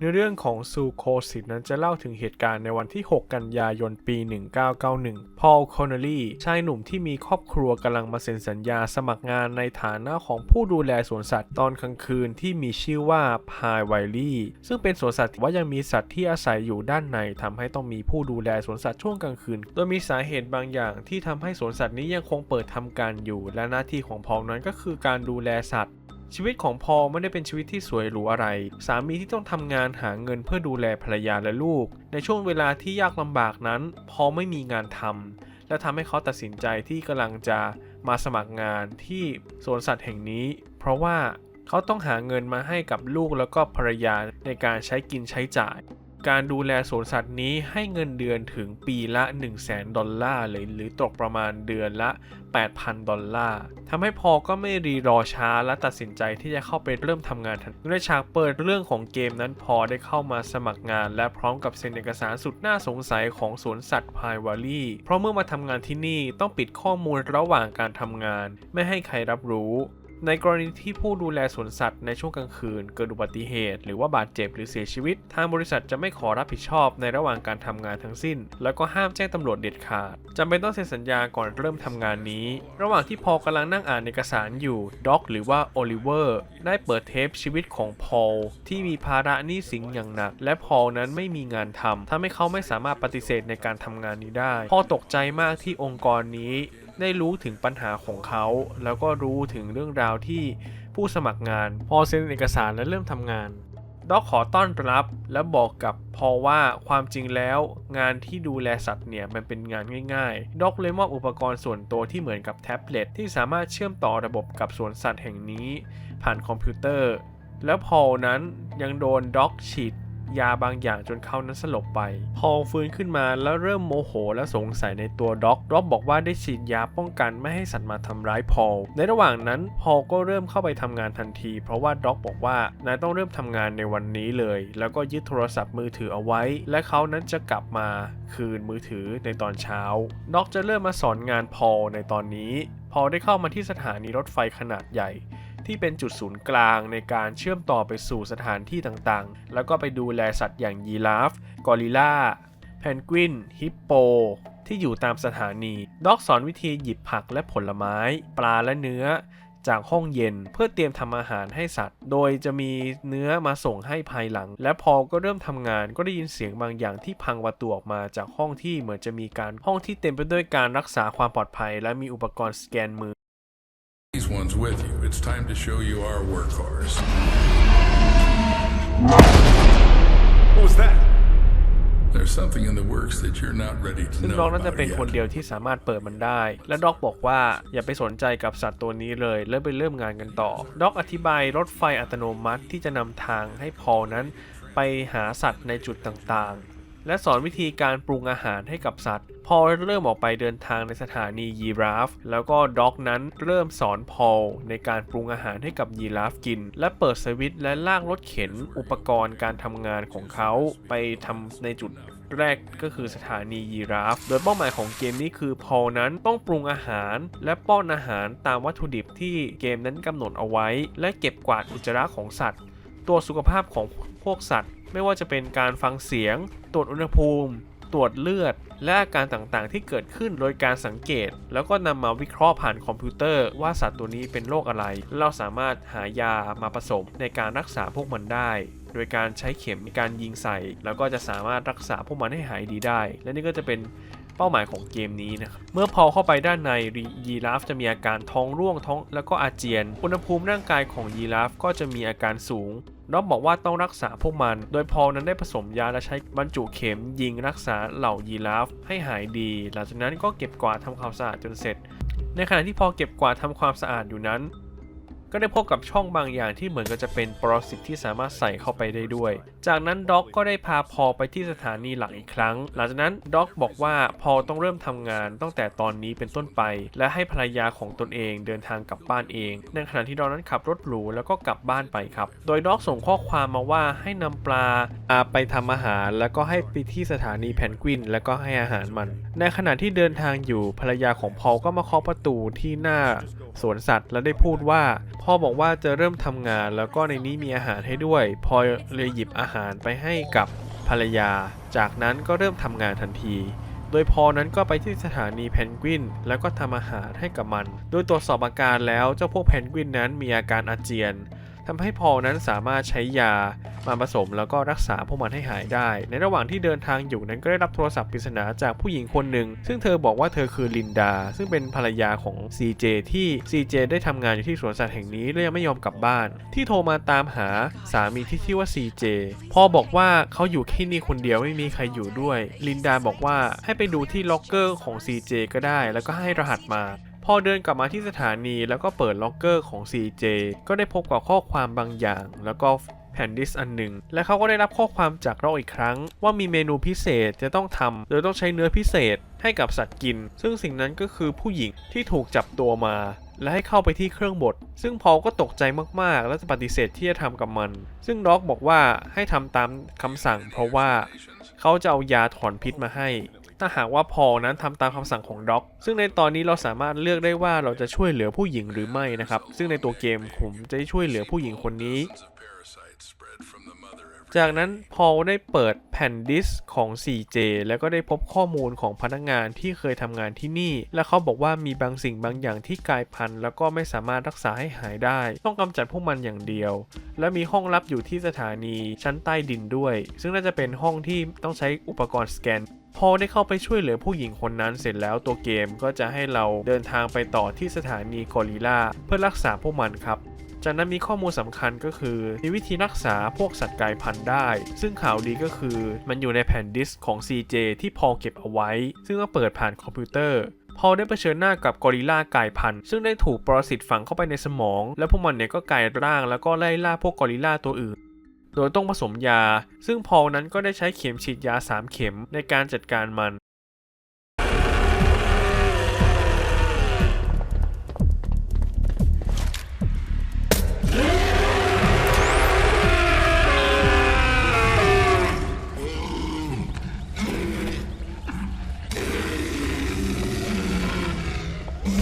ในเรื่องของซูโคสิตนั้นจะเล่าถึงเหตุการณ์ในวันที่ 6 กันยายนปี 1991 พอล คอนเนลลี่ ชายหนุ่มที่มีครอบครัวกำลังมาเซ็นสัญญาสมัครงานในฐานะของผู้ดูแลสวนสัตว์ตอนกลางคืนที่มีชื่อว่าพายไวลี่ ซึ่งเป็นสวนสัตว์ว่ายังมีสัตว์ที่อาศัยอยู่ด้านในทำให้ต้องมีผู้ดูแลสวนสัตว์ช่วงกลางคืน โดยมีสาเหตุบางอย่างที่ทำให้สวนสัตว์นี้ยังคงเปิดทำการอยู่ และหน้าที่ของพอลนั้นก็คือการดูแลสัตว์ ชีวิตของพอไม่ได้เป็นชีวิตที่สวยหรูอะไร สามีที่ต้องทำงานหาเงินเพื่อดูแลภรรยาและลูก ในช่วงเวลาที่ยากลำบากนั้น พอไม่มีงานทำและทำให้เขาตัดสินใจที่กำลังจะมาสมัครงานที่สวนสัตว์แห่งนี้ เพราะว่าเขาต้องหาเงินมาให้กับลูกแล้วก็ภรรยาในการใช้กินใช้จ่าย การดูแลสวนสัตว์นี้ให้เงินเดือนถึงปีละ 1 0 0 0 0แดอลลาร์เลยหรือตกประมาณเดือนละ 8,000 ดอลลาร์ทำให้พอก็ไม่รีรอช้าและตัดสินใจที่จะเข้าไปเริ่มทำงานทันทีในฉากเปิดเรื่องของเกมนั้นพอได้เข้ามาสมัครงาน และพร้อมกับเซ็นเอกสารสุดน่าสงสัยของสวนสัตว์พายวาลีเพราะเมื่อมาทำงานที่นี่ต้องปิดข้อมูลระหว่างการทำงาน ไม่ให้ใครรับรู้ ในกรณีที่ผู้ดูแลสวนสัตว์ในช่วงกลางคืน เกิดอุบัติเหตุ หรือว่าบาดเจ็บหรือเสียชีวิต ทางบริษัทจะไม่ขอรับผิดชอบในระหว่างการทำงานทั้งสิ้น แล้วก็ห้ามแจ้งตำรวจเด็ดขาดจำเป็นต้องเซ็นสัญญาก่อนเริ่มทำงานนี้ ระหว่างที่พอลกำลังนั่งอ่านเอกสารอยู่ด็อกหรือว่าโอลิเวอร์ได้เปิดเทปชีวิตของพอลที่มีภาระหนี้สินอย่างหนัก และพอลนั้นไม่มีงานทำทำให้เขาไม่สามารถปฏิเสธในการทำงานนี้ได้พอตกใจมากที่องค์กรนี้ ได้รู้ถึงปัญหาของเขา แล้วก็รู้ถึงเรื่องราวที่ผู้สมัครงาน พอเซ็นเอกสารและเริ่มทำงานด็อกขอต้อนรับและบอกกับพอว่าความจริงแล้ว งานที่ดูแลสัตว์เนี่ยมันเป็นงานง่ายๆ ด็อกเลยมอบอุปกรณ์ส่วนตัวที่เหมือนกับแท็บเล็ตที่สามารถเชื่อมต่อระบบกับสวนสัตว์แห่งนี้ ผ่านคอมพิวเตอร์ แล้วพอนั้นยังโดนด็อกฉีด ยาบางอย่างจนเขานั้นสลบไป พอลฟื้นขึ้นมาแล้วเริ่มโมโหและสงสัยในตัวด็อกด็อกบอกว่าได้ฉีดยาป้องกันไม่ให้สัตว์มาทำร้ายพอลในระหว่างนั้นพอลก็เริ่มเข้าไปทำงานทันที เพราะว่าด็อกบอกว่านายต้องเริ่มทำงานในวันนี้เลย แล้วก็ยึดโทรศัพท์มือถือเอาไว้ และเขานั้นจะกลับมาคืนมือถือในตอนเช้าด็อกจะเริ่มมาสอนงานพอลในตอนนี้ พอลได้เข้ามาที่สถานีรถไฟขนาดใหญ่ ที่เป็นจุดศูนย์กลางในการเชื่อมต่อไปสู่สถานที่ต่างๆ แล้วก็ไปดูแลสัตว์อย่างยีราฟ กอริลลาเพนกวิน ฮิปโป ที่อยู่ตามสถานี ด็อกสอนวิธีหยิบผักและผลไม้ ปลาและเนื้อ จากห้องเย็นเพื่อเตรียมทำอาหารให้สัตว์ โดยจะมีเนื้อมาส่งให้ภายหลัง และพอก็เริ่มทำงานก็ได้ยินเสียงบางอย่างที่พังประตูออกมาจากห้องที่เหมือนจะมีการห้องที่เต็มไปด้วยการรักษาความปลอดภัย และมีอุปกรณ์สแกนมือ These ones with you. It's time to show you our workhorse. What was that? There's something in the works that you're not ready to ซึ่ง know ด็อกน่าจะ about เป็นคน yet. เดียวที่สามารถเปิดมันได้ และด็อกบอกว่าอย่าไปสนใจกับสัตว์ตัวนี้เลยแล้วไปเริ่มงานกันต่อ ด็อกอธิบายรถไฟอัตโนมัติที่จะนำทางให้พอลนั้น ไปหาสัตว์ในจุดต่างๆ และสอนวิธีการปรุงอาหารให้กับสัตว์ พอลเริ่มออกไปเดินทางในสถานียีราฟ แล้วก็ด็อกนั้นเริ่มสอนพอลในการปรุงอาหารให้กับยีราฟกิน และเปิดสวิตช์และลากรถเข็นอุปกรณ์การทำงานของเขาไปทำในจุดแรกก็คือสถานียีราฟ โดยเป้าหมายของเกมนี้คือพอลนั้นต้องปรุงอาหาร และป้อนอาหารตามวัตถุดิบที่เกมนั้นกำหนดเอาไว้ และเก็บกวาดอุจจาระของสัตว์ตรวสุขภาพของพวกสัตว์ ไม่ว่าจะเป็นการฟังเสียง ตรวจอุณหภูมิ ตรวจเลือด และอาการต่างๆ ที่เกิดขึ้นโดยการสังเกต แล้วก็นำมาวิเคราะห์ผ่านคอมพิวเตอร์ว่าสัตว์ตัวนี้เป็นโรคอะไร เราสามารถหายามาผสมในการรักษาพวกมันได้โดยการใช้เข็มการยิงใส่ แล้วก็จะสามารถรักษาพวกมันให้หายดีได้ และนี่ก็จะเป็นเป้าหมายของเกมนี้นะครับ เมื่อพอเข้าไปด้านในยีราฟจะมีอาการท้องร่วงท้องแล้วก็อาเจียน อุณหภูมิร่างกายของยีราฟก็จะมีอาการสูง ด็อบบอกว่าต้องรักษาพวกมัน โดยพอลนั้นได้ผสมยาและใช้บรรจุเข็มยิงรักษาเหล่ายีราฟให้หายดี หลังจากนั้นก็เก็บกวาดทำความสะอาดจนเสร็จ ในขณะที่พอเก็บกวาดทำความสะอาดอยู่นั้น ก็ได้พบกับช่องบางอย่างที่เหมือนกับจะเป็นปรสิตที่สามารถใส่เข้าไปได้ด้วย จากนั้นด็อกก็ได้พาพอไปที่สถานีหลักอีกครั้ง หลังจากนั้นด็อกบอกว่าพอต้องเริ่มทำงานตั้งแต่ตอนนี้เป็นต้นไป และให้ภรรยาของตนเองเดินทางกลับบ้านเอง ในขณะที่ด็อกนั้นขับรถหรูแล้วก็กลับบ้านไปครับ โดยด็อกส่งข้อความมาว่าให้นำปลาอาไปทำอาหาร แล้วก็ให้ไปที่สถานีแพนกวิน แล้วก็ให้อาหารมัน ในขณะที่เดินทางอยู่ภรรยาของพอก็มาเคาะประตูที่หน้าสวนสัตว์ และได้พูดว่าพ่อบอกว่าจะเริ่มทำงานแล้วก็ในนี้มีอาหารให้ด้วย พอเลยหยิบอาหารไปให้กับภรรยา จากนั้นก็เริ่มทำงานทันที โดยพอนั้นก็ไปที่สถานีเพนกวิน แล้วก็ทำอาหารให้กับมัน โดยตรวจสอบอาการแล้วเจ้าพวกเพนกวินนั้นมีอาการอาเจียน ทำให้พอนั้นสามารถใช้ยามาผสมแล้วก็รักษาพวกมันให้หายได้ ในระหว่างที่เดินทางอยู่นั้นก็ได้รับโทรศัพท์ปริศนาจากผู้หญิงคนหนึ่ง ซึ่งเธอบอกว่าเธอคือลินดา ซึ่งเป็นภรรยาของ CJ ที่ CJ ได้ทำงานอยู่ที่สวนสัตว์แห่งนี้และยังไม่ยอมกลับบ้าน ที่โทรมาตามหาสามีที่ชื่อว่า CJ พอบอกว่าเขาอยู่ที่นี่คนเดียวไม่มีใครอยู่ด้วย ลินดาบอกว่าให้ไปดูที่ล็อกเกอร์ของ CJ ก็ได้ แล้วก็ให้รหัสมา พอเดินกลับมาที่สถานีแล้วก็เปิดล็อกเกอร์ของ CJ ก็ได้พบกับข้อความบางอย่าง แล้วก็แผ่นดิสอันหนึ่ง และเขาก็ได้รับข้อความจากเราอีกครั้ง ว่ามีเมนูพิเศษจะต้องทำโดยต้องใช้เนื้อพิเศษให้กับสัตว์กิน ซึ่งสิ่งนั้นก็คือผู้หญิงที่ถูกจับตัวมา และให้เข้าไปที่เครื่องบด ซึ่งพอก็ตกใจมากๆ และจะปฏิเสธที่จะทำกับมัน ซึ่งด็อกบอกว่าให้ทำตามคำสั่ง เพราะว่าเขาจะเอายาถอนพิษมาให้ ถ้าหากว่าพอนั้นทำตามคำสั่งของด็อก ซึ่งในตอนนี้เราสามารถเลือกได้ว่าเราจะช่วยเหลือผู้หญิงหรือไม่นะครับ ซึ่งในตัวเกมผมจะช่วยเหลือผู้หญิงคนนี้ จากนั้นพอได้เปิดแผ่นดิสของ CJ แล้วก็ได้พบข้อมูลของพนักงานที่เคยทำงานที่นี่ และเขาบอกว่ามีบางสิ่งบางอย่างที่กลายพันธุ์แล้วก็ไม่สามารถรักษาให้หายได้ ต้องกำจัดพวกมันอย่างเดียว และมีห้องลับอยู่ที่สถานีชั้นใต้ดินด้วย ซึ่งน่าจะเป็นห้องที่ต้องใช้อุปกรณ์สแกน พอได้เข้าไปช่วยเหลือผู้หญิงคนนั้นเสร็จแล้วตัวเกมก็จะให้เราเดินทางไปต่อที่สถานีกอริลลาเพื่อรักษาพวกมันครับจากนั้นมีข้อมูลสำคัญก็คือ มีวิธีรักษาพวกสัตว์กลายพันธุ์ได้ ซึ่งข่าวดีก็คือมันอยู่ในแผ่นดิสก์ของ CJ ที่พอเก็บเอาไว้ ซึ่งก็เปิดผ่านคอมพิวเตอร์ พอได้เผชิญหน้ากับกอริลลากลายพันธุ์ ซึ่งได้ถูกปรสิตฝังเข้าไปในสมอง และพวกมันเนี่ยก็กลายร่างแล้วก็ไล่ล่าพวกกอริลลาตัวอื่น โดยต้องผสมยา ซึ่งพอลนั้นก็ได้ใช้เข็มฉีดยา 3 เข็มในการจัดการมัน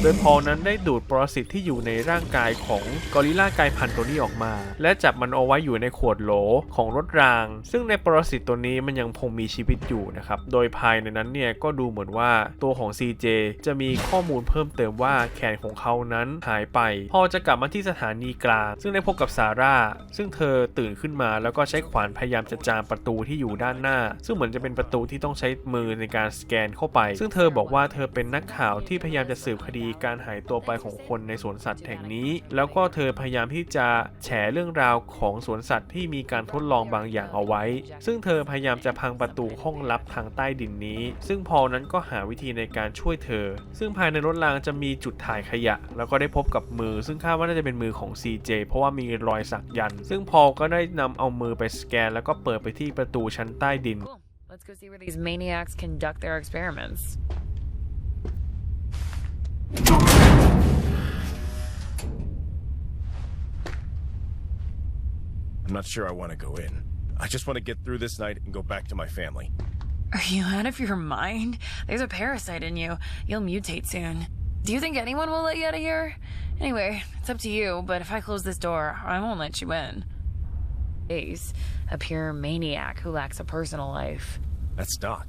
โดยพอลนั้นได้ดูดปรสิตที่อยู่ในร่างกายของกอริลลากายพันธุ์ตัวนี้ออกมา และจับมันเอาไว้อยู่ในขวดโหลของรถราง ซึ่งในปรสิตตัวนี้มันยังคงมีชีวิตอยู่นะครับ โดยภายในนั้นเนี่ยก็ดูเหมือนว่าตัวของ CJ จะมีข้อมูลเพิ่มเติมว่าแขนของเขานั้นหายไป พอจะกลับมาที่สถานีกลาง ซึ่งได้พบกับซาร่า ซึ่งเธอตื่นขึ้นมาแล้วก็ใช้ขวานพยายามจะจามประตูที่อยู่ด้านหน้า ซึ่งเหมือนจะเป็นประตูที่ต้องใช้มือในการสแกนเข้าไป ซึ่งเธอบอกว่าเธอเป็นนักข่าวที่พยายามจะสืบคดีการหายตัวไปของคนในสวนสัตว์แห่งนี้ แล้วก็เธอพยายามที่จะแฉเรื่องราวของสวนสัตว์ที่มีการทดลองบางอย่างเอาไว้ ซึ่งเธอพยายามจะพังประตูห้องลับทางใต้ดินนี้ ซึ่งพอลนั้นก็หาวิธีในการช่วยเธอ ซึ่งภายในรถรางจะมีจุดถ่ายขยะ แล้วก็ได้พบกับมือ ซึ่งคาดว่าน่าจะเป็นมือของ CJ เพราะว่ามีรอยสักยันต์ซึ่งพอลก็ได้นำเอามือไปสแกน แล้วก็เปิดไปที่ประตูชั้นใต้ดิน Let's go see where these maniacs conduct their experiments. I'm not sure I want to go in. I just want to get through this night and go back to my family. Are you out of your mind? There's a parasite in you. You'll mutate soon. Do you think anyone will let you out of here? Anyway, it's up to you, but if I close this door, I won't let you in. Ace, a pure maniac who lacks a personal life. That's Doc,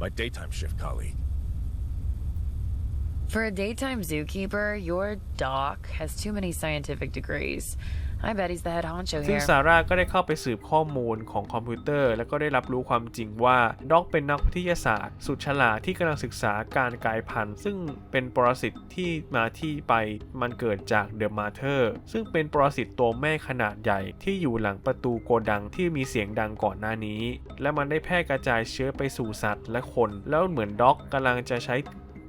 my daytime shift colleague. For a daytime zookeeper, your doc has too many scientific degrees. I bet he's the head honcho ซึ่ง here. ซาร่าก็ได้เข้าไปสืบข้อมูลของคอมพิวเตอร์ แล้วก็ได้รับรู้ความจริงว่าด็อกเป็นนักวิทยาศาสตร์ สุดฉลาดที่กำลังศึกษาการกลายพันธุ์ ซึ่งเป็นปรสิตที่มาที่ไปมันเกิดจากเดอะมาเธอร์ซึ่งเป็นปรสิตตัวแม่ขนาดใหญ่ที่อยู่หลังประตูโกดังที่มีเสียงดังก่อนหน้านี้ และมันได้แพร่กระจายเชื้อไปสู่สัตว์และคน แล้วเหมือนด็อกกำลังจะใช้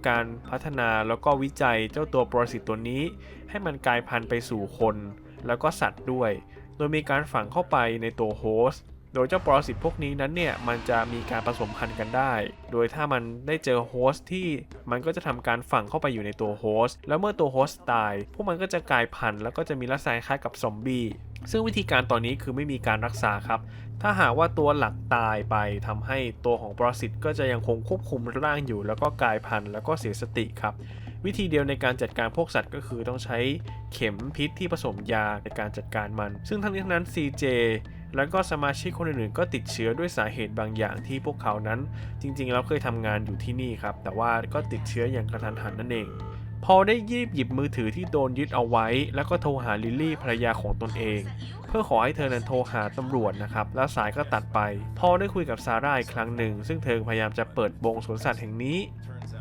การพัฒนาแล้วก็วิจัยเจ้าตัวปรสิตตัวนี้ ให้มันกลายพันธุ์ไปสู่คน แล้วก็สัตว์ด้วย โดยมีการฝังเข้าไปในตัวโฮสต์ โดยเจ้าปรสิตพวกนี้นั้นเนี่ยมันจะมีการผสมพันธุ์กันได้ โดยถ้ามันได้เจอโฮสต์ที่มันก็จะทำการฝังเข้าไปอยู่ในตัวโฮสต์แล้วเมื่อตัวโฮสต์ตาย พวกมันก็จะกลายพันธุ์แล้วก็จะมีลักษณะคล้ายกับซอมบี้ซึ่งวิธีการตอนนี้คือไม่มีการรักษาครับ ถ้าหากว่าตัวหลักตายไปทำให้ตัวของปรสิตก็จะยังคงควบคุมร่างอยู่ แล้วก็กลายพันธุ์แล้วก็เสียสติครับววิธีเดียวในการจัดการพวกสัตว์ก็คือต้องใช้เข็มพิษที่ผสมยาในการจัดการมัน ซึ่งทั้งนี้ทั้งนั้น CJ แล้วก็สมาชิกคนอื่นๆก็ติดเชื้อด้วยสาเหตุบางอย่างที่พวกเขานั้น จริงๆแล้วเคยทำงานอยู่ที่นี่ครับ แต่ว่าก็ติดเชื้ออย่างกระทันหันนั่นเอง พอได้ยีบหยิบมือถือที่โดนยึดเอาไว้ แล้วก็โทรหาลิลลี่ภรรยาของตนเอง เพื่อขอให้เธอนั้นโทรหาตำรวจนะครับ แล้วสายก็ตัดไป พอได้คุยกับซาร่าอีกครั้งหนึ่ง ซึ่งเธอพยายามจะเปิดบงสวนสัตว์แห่งนี้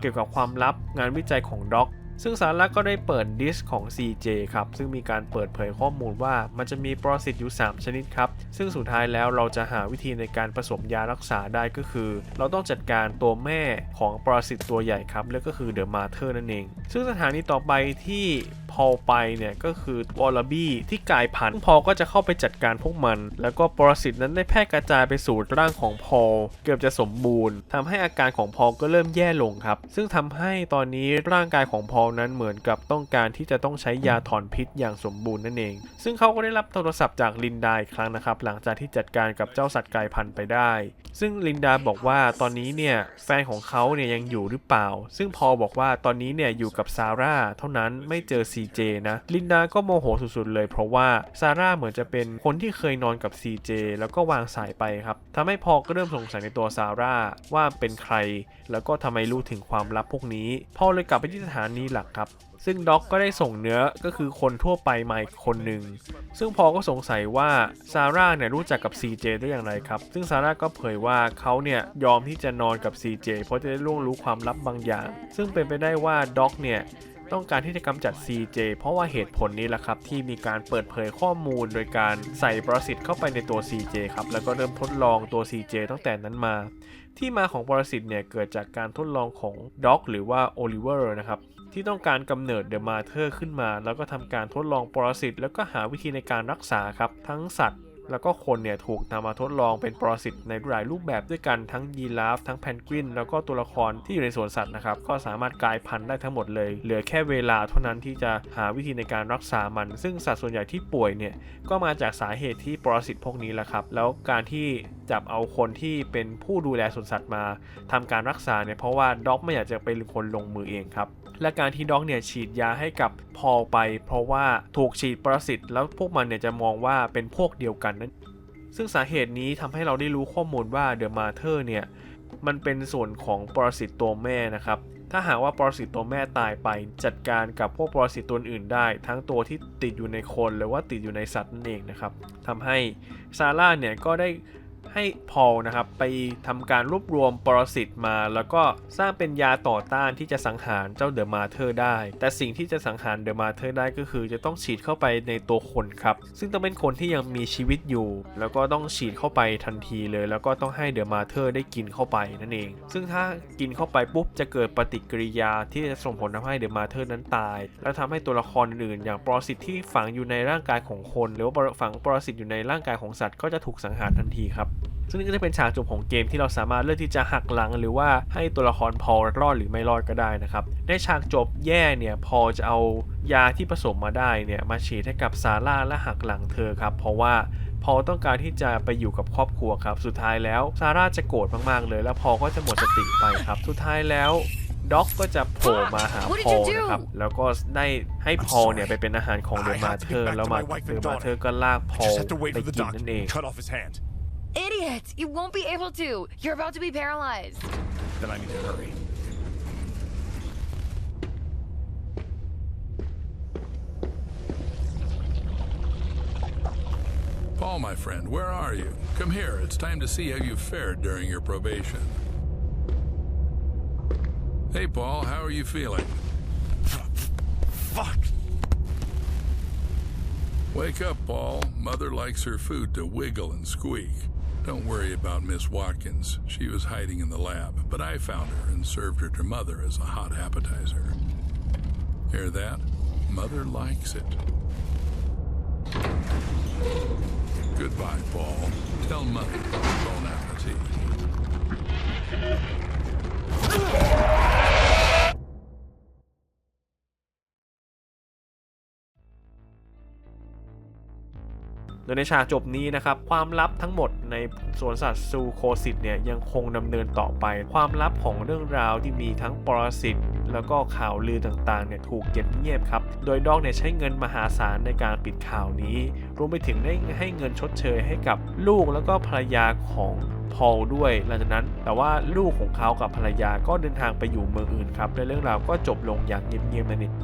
เกี่ยวกับความลับงานวิจัยของด็อก ซึ่งสาระก็ได้เปิดดิสของ CJ ครับ ซึ่งมีการเปิดเผยข้อมูลว่ามันจะมีปรสิตอยู่ 3 ชนิดครับ ซึ่งสุดท้ายแล้วเราจะหาวิธีในการผสมยารักษาได้ก็คือ เราต้องจัดการตัวแม่ของปรสิตตัวใหญ่ครับแล้วก็คือเดอะมาเธอร์นั่นเอง ซึ่งสถานีต่อไปที่พอลไปเนี่ยก็คือวอลลบี้ที่กลายพันธุ์พอลก็จะเข้าไปจัดการพวกมัน แล้วก็ปรสิตนั้นได้แพร่กระจายไปสู่ร่างของพอลเกือบจะสมบูรณ์ทำให้อาการของพอลก็เริ่มแย่ลงครับ ซึ่งทำให้ตอนนี้ร่างกายของพอลนั้นเหมือนกับต้องการที่จะต้องใช้ยาถอนพิษอย่างสมบูรณ์นั่นเอง ซึ่งเขาก็ได้รับโทรศัพท์จากลินดาอีกครั้งนะครับ หลังจากที่จัดการกับเจ้าสัตว์กลายพันธุ์ไปได้ ซึ่งลินดาบอกว่าตอนนี้เนี่ยแฟนของเขาเนี่ยยังอยู่หรือเปล่า ซึ่งพอลบอกว่าตอนนี้เนี่ยอยู่กับซาร่าเท่านั้นไม่เจอ CJ นะลินดาก็โมโหสุดๆเลยเพราะว่าซาร่าเหมือนจะเป็นคนที่เคยนอนกับ CJ แล้วก็วางสายไปครับทำให้พอลก็เริ่มสงสัยในตัวซาร่าว่าเป็นใคร แล้วก็ทำไมรู้ถึงความลับพวกนี้ พอลเลยกลับไปที่สถานีหลักครับซึ่งด็อกก็ได้ส่งเนื้อก็คือคนทั่วไปมาอีกคนหนึ่ง ซึ่งพอก็สงสัยว่าซาร่าเนี่ยรู้จักกับ CJ ได้อย่างไรครับ ซึ่งซาร่าก็เผยว่าเขาเนี่ยยอมที่จะนอนกับ CJ เพราะจะได้ล่วงรู้ความลับบางอย่าง ซึ่งเป็นไปได้ว่าด็อกเนี่ยต้องการที่จะกำจัด CJ เพราะว่าเหตุผลนี้แหละครับ ที่มีการเปิดเผยข้อมูลโดยการใส่ปรสิตเข้าไปในตัว CJ ครับ แล้วก็เริ่มทดลองตัว CJ ตั้งแต่นั้นมา ที่มาของปรสิตเนี่ยเกิดจากการทดลองของด็อกหรือว่าโอลิเวอร์นะครับ ที่ต้องการกำเนิดเดอะมาเธอร์ขึ้นมา แล้วก็ทำการทดลองปรสิตแล้วก็หาวิธีในการรักษาครับ ทั้งสัตว์ แล้วก็คนเนี่ยถูกนำมาทดลองเป็นปรสิตในหลายรูปแบบด้วยกันทั้งยีราฟทั้งแพนกวิน แล้วก็ตัวละครที่อยู่ในสวนสัตว์นะครับก็สามารถกลายพันธุ์ได้ทั้งหมดเลย เหลือแค่เวลาเท่านั้นที่จะหาวิธีในการรักษามัน ซึ่งสัตว์ส่วนใหญ่ที่ป่วยเนี่ยก็มาจากสาเหตุที่ปรสิตพวกนี้แหละครับ แล้วการที่จับเอาคนที่เป็นผู้ดูแลสวนสัตว์มาทำการรักษาเนี่ยเพราะว่าด็อกไม่อยากจะเป็นคนลงมือเองครับ และการที่ด็อกเนี่ยฉีดยาให้กับพอลไป เพราะว่าถูกฉีดปรสิตแล้วพวกมันเนี่ยจะมองว่าเป็นพวกเดียวกันนั่นซึ่งสาเหตุนี้ทำให้เราได้รู้ข้อมูลว่าเดอะมาเธอร์เนี่ยมันเป็นส่วนของปรสิตตัวแม่นะครับถ้าหากว่าปรสิตตัวแม่ตายไปจัดการกับพวกปรสิตตัวอื่นได้ ทั้งตัวที่ติดอยู่ในคนหรือว่าติดอยู่ในสัตว์นั่นเองนะครับทำให้ซาร่าเนี่ยก็ได้ ให้พอลนะครับไปทำการรวบรวมปรสิตมา แล้วก็สร้างเป็นยาต่อต้านที่จะสังหารเจ้าเดอะมาเธอร์ได้ แต่สิ่งที่จะสังหารเดอะมาเธอร์ได้ก็คือ จะต้องฉีดเข้าไปในตัวคนครับ ซึ่งต้องเป็นคนที่ยังมีชีวิตอยู่ แล้วก็ต้องฉีดเข้าไปทันทีเลย แล้วก็ต้องให้เดอะมาเธอร์ได้กินเข้าไปนั่นเอง ซึ่งถ้ากินเข้าไปปุ๊บจะเกิดปฏิกิริยาที่จะส่งผลทำให้เดอะมาเธอร์นั้นตาย แล้วทำให้ตัวละครอื่นๆอย่างปรสิตที่ฝังอยู่ในร่างกายของคน หรือว่าฝังปรสิตอยู่ในร่างกายของสัตว์ก็จะถูกสังหารทันทีครับ ซึ่งนี่ก็จะเป็นฉากจบของเกมที่เราสามารถเลือกที่จะหักหลัง หรือว่าให้ตัวละครพอลรอดหรือไม่รอดก็ได้นะครับ ในฉากจบแย่เนี่ยพอลจะเอายาที่ผสมมาได้เนี่ยมาฉีดให้กับซาร่าและหักหลังเธอครับ เพราะว่าพอลต้องการที่จะไปอยู่กับครอบครัวครับ สุดท้ายแล้วซาร่าจะโกรธมากๆเลย แล้วพอลก็จะหมดสติไปครับ สุดท้ายแล้วด็อกก็จะโผล่มาหาพอลนะครับ แล้วก็ได้ให้พอลเนี่ยไปเป็นอาหารของเด I อะมา have to เธ get อ back แล้ว to มา my wife เด and อะมาเธอ daughter. ก็ลากพ I อล just have to wait ไป for the กิน doctor นั่นเอง to cut off his hand. Idiot! You won't be able to. You're about to be paralyzed. Then I need to hurry. Paul, my friend, where are you? Come here. It's time to see how you fared during your probation. Hey, Paul, how are you feeling? Fuck! Wake up, Paul. Mother likes her food to wiggle and squeak. Don't worry about Miss Watkins. She was hiding in the lab, but I found her and served her to Mother as a hot appetizer. Hear that? Mother likes it. Goodbye, Paul. Tell Mother bon appetit. โดยในฉากจบนี้นะครับความลับทั้งหมดในสวนสัตว์ซูโคสิตเนี่ยยังคงดำเนินต่อไป ความลับของเรื่องราวที่มีทั้งปรสิตแล้วก็ข่าวลือต่างๆเนี่ยถูกเก็บเงียบครับ โดยดอกเนี่ยใช้เงินมหาศาลในการปิดข่าวนี้ รวมไปถึงได้ให้เงินชดเชยให้กับลูกแล้วก็ภรรยาของพอลด้วยหลังจากนั้น แต่ว่าลูกของเขากับภรรยาก็เดินทางไปอยู่เมืองอื่นครับและเรื่องราวก็จบลงอย่างเงียบๆนั่นเอง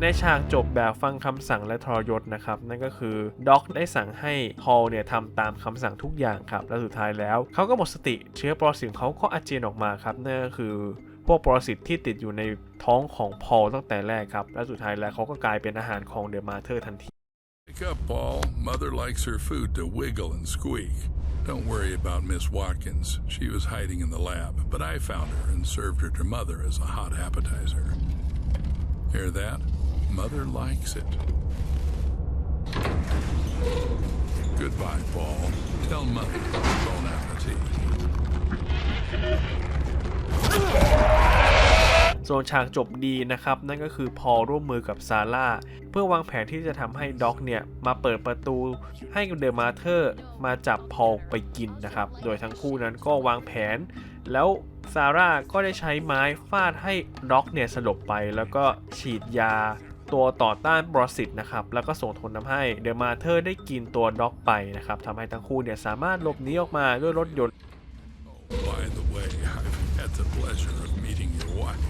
ในฉากจบแบบฟังคำสั่งและทรยศนะครับ นั่นก็คือด็อกได้สั่งให้พอลเนี่ยทำตามคำสั่งทุกอย่างครับ และสุดท้ายแล้วเขาก็หมดสติเชื้อปรสิตเขาก็อาเจียนออกมาครับนั่นก็คือพวกปรสิตที่ติดอยู่ในท้องของพอลตั้งแต่แรกครับ และสุดท้ายแล้วเขาก็กลายเป็นอาหารของเดอะมาเธอร์ทันที Wake up, Paul. Mother likes her food to wiggle and squeak. Don't worry about Miss Watkins. She was hiding in the lab, but I found her and served her to Mother as a hot appetizer. Hear that? Mother likes it. Goodbye, Paul. Tell Mother bon appetit. ส่วนฉากจบดีนะครับ นั่นก็คือพอลร่วมมือกับซาร่า เพื่อวางแผนที่จะทำให้ด็อกเนี่ย มาเปิดประตูให้เดอะมาเธอร์มาจับพอลไปกินนะครับ โดยทั้งคู่นั้นก็วางแผน แล้วซาร่าก็ได้ใช้ไม้ฟาดให้ด็อกเนี่ยสลบไปแล้วก็ฉีดยา ตัวต่อต้านปรสิตนะครับแล้วก็ส่งผลทำให้เดอะมาเธอร์ได้กินตัวด็อกไปนะครับทำให้ทั้งคู่เนี่ยสามารถหลบหนีออกมาด้วยรถยนต์ By the way, I've had the pleasure of meeting your wife.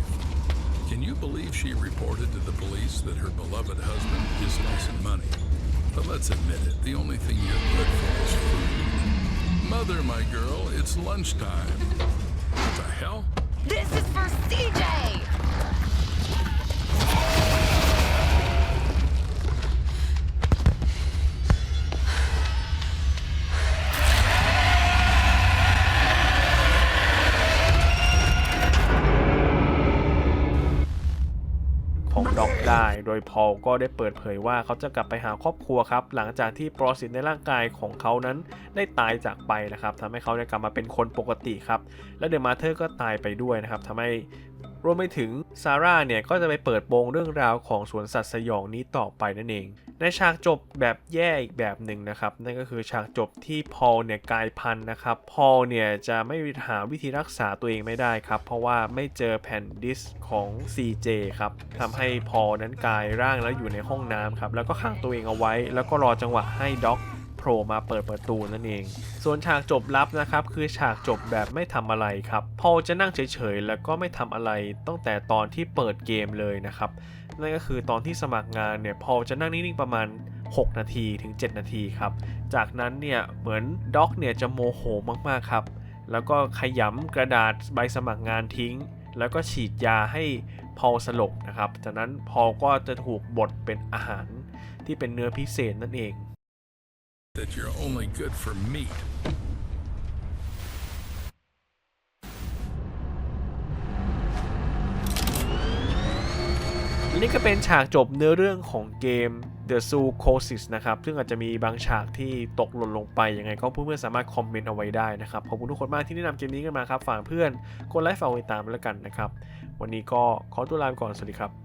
Can you believe she reported to the police that her beloved husband is losing money? But let's admit it, the only thing you're good for is food. Mother, my girl, it's lunchtime. What the hell? This is for CJ! โดยพอลก็ได้เปิดเผยว่าเขาจะกลับไปหาครอบครัวครับ หลังจากที่ปรสิตในร่างกายของเขานั้นได้ตายจากไปนะครับทำให้เขาได้กลับมาเป็นคนปกติครับ และเดอะมาเธอร์ก็ตายไปด้วยนะครับทำให้รวมไปถึงซาร่าเนี่ยก็จะไปเปิดโปงเรื่องราวของสวนสัตว์สยองนี้ต่อไปนั่นเอง ในฉากจบแบบแย่อีกแบบหนึ่งนะครับ นั่นก็คือฉากจบที่พอลเนี่ยกลายพันธุ์นะครับ พอลเนี่ยจะไม่หาวิธีรักษาตัวเองไม่ได้ครับ เพราะว่าไม่เจอแผ่นดิสของ CJ ครับทำให้พอลนั้นกลายร่างแล้วอยู่ในห้องน้ำครับ แล้วก็ขังตัวเองเอาไว้ แล้วก็รอจังหวะให้ด็อกโผล่มาเปิดประตูนั่นเอง ส่วนฉากจบลับนะครับคือฉากจบแบบไม่ทำอะไรครับ พอลจะนั่งเฉยๆ แล้วก็ไม่ทำอะไรตั้งแต่ตอนที่เปิดเกมเลยนะครับ นั่นก็คือตอนที่สมัครงานเนี่ยพอลจะนั่งนิ่งๆประมาณ 6 นาทีถึง 7 นาทีครับ จากนั้นเนี่ยเหมือนด็อกเนี่ยจะโมโหมากๆครับ แล้วก็ขยำกระดาษใบสมัครงานทิ้ง แล้วก็ฉีดยาให้พอลสลบนะครับ จากนั้นพอลก็จะถูกบดเป็นอาหารที่เป็นเนื้อพิเศษนั่นเอง That you're only good for meat. นี่ก็เป็นฉากจบเนื้อเรื่องของเกม The Zoo c o s i s นะครับ ซึ่งอาจจะมีบางฉากที่ตกหล่นลงไป ยังไงก็เพื่อนๆสามารถคอมเมนต์เอาไว้ได้นะครับ ขอบคุณทุกคนมากที่แนะนำเกมนี้กันมาครับ ฝากเพื่อนกดไลค์ฝากติดตามแล้วกันนะครับ วันนี้ก็ขอตัวลาไปก่อน สวัสดีครับ